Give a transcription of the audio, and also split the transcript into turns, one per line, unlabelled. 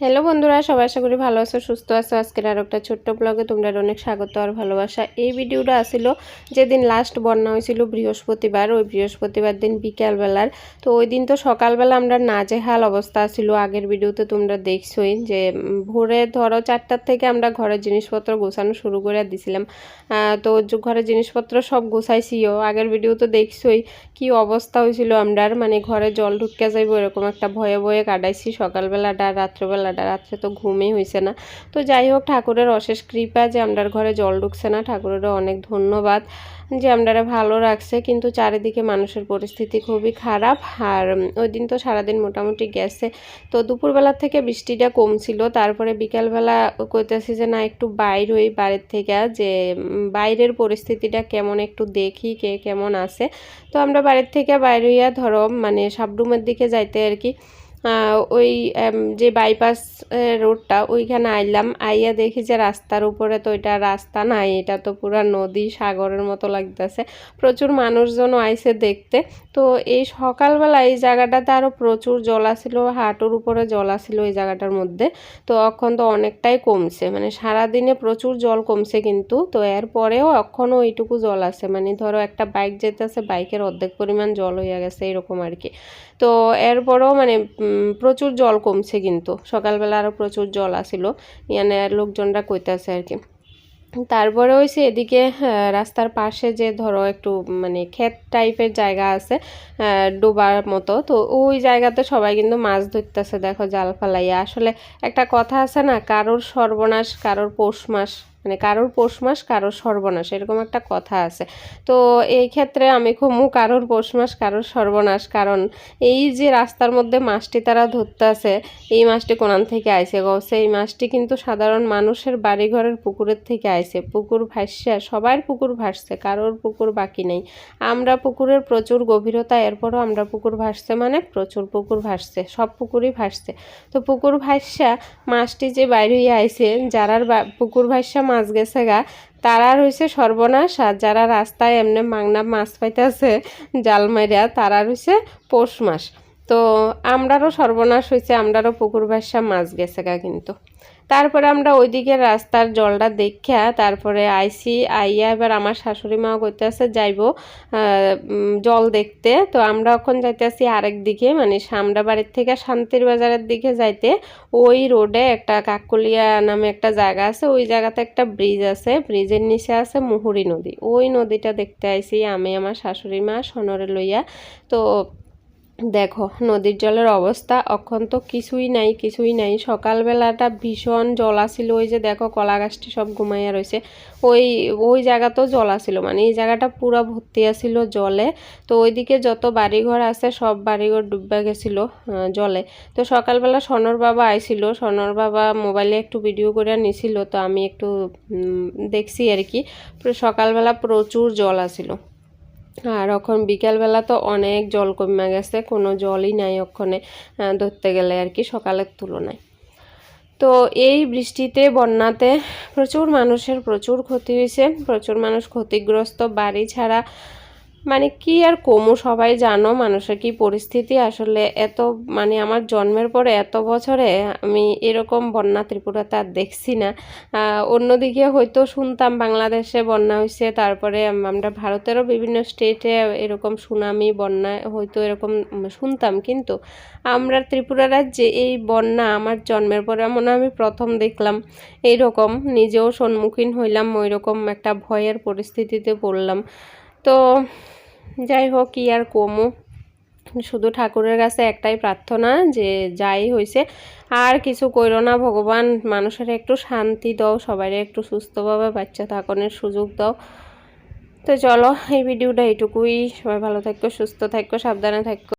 Hello বন্ধুরা, সবাই আশা করি ভালো আছো, সুস্থ আছো। আজকের আর একটা ছোট্ট ব্লগে তোমরা অনেক স্বাগত আর ভালোবাসা। এই ভিডিওটা আসিল যেদিন লাস্ট বন্যা হয়েছিল বৃহস্পতিবার, ওই বৃহস্পতিবার দিন বিকালবেলার। তো ওই দিন তো সকালবেলা আমরা নাজেহাল অবস্থা ছিল আগের ভিডিওতে তোমরা দেখছোই যে ভোরে ধরো চারটার থেকে আমরা ঘরের জিনিসপত্র গোছানো শুরু করে দিছিলাম। তো ঘরের জিনিসপত্র সব গোছাইছিও। আগের ভিডিও তো দেখছোই কি অবস্থা হয়েছিল আমরার। মানে ঘরে জল ঢুকে যাইব এরকম একটা ভয়ে ভয়ে কাটাইছি সকালবেলাটা রাত্রেবেলাটা রাত্রে তো ঘুমই হয়েছে না। তো যাই হোক, ঠাকুরের অশেষ কৃপা যে আমরার ঘরে জল ঢুকছে না, ঠাকুরেরও অনেক ধন্যবাদ যে আমরারা ভালো রাখছে। কিন্তু চারিদিকে মানুষের পরিস্থিতি খুবই খারাপ। আর ওই দিন তো সারাদিন মোটামুটি গেছে। তো দুপুরবেলা থেকে বৃষ্টিটা কমছিল। তারপরে বিকালবেলা কইতেছি যে, না, একটু বাইর হই বাড়ির থেকে, যে বাইরের পরিস্থিতিটা কেমন একটু দেখি, কে কেমন আছে। তো আমরা বাড়ির থেকে বাইরে হইয়া ধরো মানে সাবরুমের দিকে যাইতে আর কি ওই যে বাইপাস রোডটা ওইখানে আইলাম। আইয়া দেখি যে রাস্তার উপরে তো এটা রাস্তা নাই, এটা তো পুরা নদী, সাগরের মতো লাগতেছে। প্রচুর মানুষজনও আইসে দেখতে। তো এই সকালবেলা এই জায়গাটাতে আরও প্রচুর জল আসিল, হাঁটুর উপরে জল আসিল এই জায়গাটার মধ্যে। তো এখন তো অনেকটাই কমছে মানে সারাদিনে প্রচুর জল কমছে কিন্তু। তো এরপরেও এখনও ওইটুকু জল আছে মানে ধরো একটা বাইক যেতেছে বাইকের অর্ধেক পরিমাণ জল হয়ে গেছে, এরকম আর কি তো এরপরেও মানে প্রচুর জল কমছে কিন্তু। সকালবেলা আরও প্রচুর জল আসিল। ইয়ানে লোকজনরা কইতাছে আর কি। তারপরে হয়েছে এদিকে রাস্তার পাশে যে ধরো একটু মানে ক্ষেত টাইপের জায়গা আছে ডোবার মতো। তো ওই জায়গাতে সবাই কিন্তু মাছ ধরতেছে, দেখো জাল ফালাইয়া। আসলে একটা কথা আছে না, কারোর সর্বনাশ, কারোর পৌষ মাস মানে কারোর পৌষ মাস, কারোর সর্বনাশ, এরকম একটা কথা আছে। তো এই ক্ষেত্রে আমি খুবও কারোর পৌষ মাস, কারোর সর্বনাশ, কারণ এই যে রাস্তার মধ্যে মাছটি তারা ধরতেছে, এই মাছটি কোনান থেকে আইসে গো। সেই মাছটি কিন্তু সাধারণ মানুষের বাড়িঘরের পুকুরের থেকে আইসে পুকুর ভাসছে, সবার পুকুর ভাসছে, কারোর পুকুর বাকি নেই। আমরা পুকুরের প্রচুর গভীরতা, এরপরও আমরা পুকুর ভাসছে মানে প্রচুর পুকুর ভাসছে, সব পুকুরই ভাসছে। তো পুকুর ভাসা মাছটি যে বাইরে আইছে, যারার পুকুর ভাসা মাছ গেছে গা। তারা রয়েছে সর্বনাশ, আর যারা রাস্তায় এমনি মাংনা মাছ পাইতেছে, জাল মাইরা, তারা রয়েছে পৌষ মাস। তো আমরারও সর্বনাশ হয়েছে, আমরারও পুকুর ভাসা মাছ গেছে গা কিন্তু। তারপরে আমরা ওইদিকে রাস্তার জলটা দেখা তারপরে আইসি, আইয়া এবার আমার শাশুড়ি মাও করতেছে যাইব জল দেখতে। তো আমরা এখন যাইতেছি আরেক দিকে মানে সামরা বাড়ির থেকে শান্তির বাজারের দিকে যাইতে। ওই রোডে একটা কাকলিয়া নামে একটা জায়গা আছে, ওই জায়গাতে একটা ব্রিজ আছে, ব্রিজের নিচে আছে মুহুরি নদী। ওই নদীটা দেখতে আইসি আমি, আমার শাশুড়ি মা, সনরে লইয়া। তো দেখো, নদীর জলের অবস্থা অখন তো কিছুই নাই কিছুই নাই। সকালবেলাটা ভীষণ জল আসিল ওই যে দেখো কলা গাছটি সব ঘুমাইয়া রয়েছে ওই ওই জায়গাতেও জল আসিল মানে এই জায়গাটা পুরো ভর্তি আসিল জলে। তো ওইদিকে যত বাড়িঘর আছে, সব বাড়িঘর ডুববা গেছিল জলে। তো সকালবেলা সনর বাবা আইছিল, সনর বাবা মোবাইলে একটু ভিডিও করে নিছিল, তো আমি একটু দেখছি আর কি। সকালবেলা প্রচুর জল আসিল আর এখন বিকালবেলা তো অনেক জল কমে গেছে, কোনো জলই নাই ওখানে ধরতে গেলে আর কি সকালের তুলনায়। তো এই বৃষ্টিতে, বন্যাতে প্রচুর মানুষের প্রচুর ক্ষতি হয়েছে, প্রচুর মানুষ ক্ষতিগ্রস্ত। বাড়ি ছাড়া মানে কি আর কমু? সবাই জানো মানুষের কি পরিস্থিতি। আসলে এত মানে আমার জন্মের পরে এত বছরে আমি এরকম বন্যা ত্রিপুরাতে আর দেখছি না। অন্যদিকে হয়তো শুনতাম বাংলাদেশে বন্যা হয়েছে তারপরে আমরা ভারতেরও বিভিন্ন স্টেটে এরকম সুনামি, বন্যা হয়তো এরকম শুনতাম। কিন্তু আমরা ত্রিপুরা রাজ্যে এই বন্যা আমার জন্মের পরে মনে আমি প্রথম দেখলাম। এইরকম নিজেও সম্মুখীন হইলাম ওই রকম একটা ভয়ের পরিস্থিতিতে পড়লাম। তো যাই হোক, কি আর কমু। শুধু ঠাকুরের কাছে একটাই প্রার্থনা যে যাই হয়েছে আর কিছু কইরো না, ভগবান মানুষের একটু শান্তি দাও সবাই একটু সুস্থভাবে বাচ্চা থাকনের সুযোগ দাও। তো চলো, এই ভিডিওটা এইটুকুই। সবাই ভালো থাকো, সুস্থ থাকো, সাবধানে থাকো।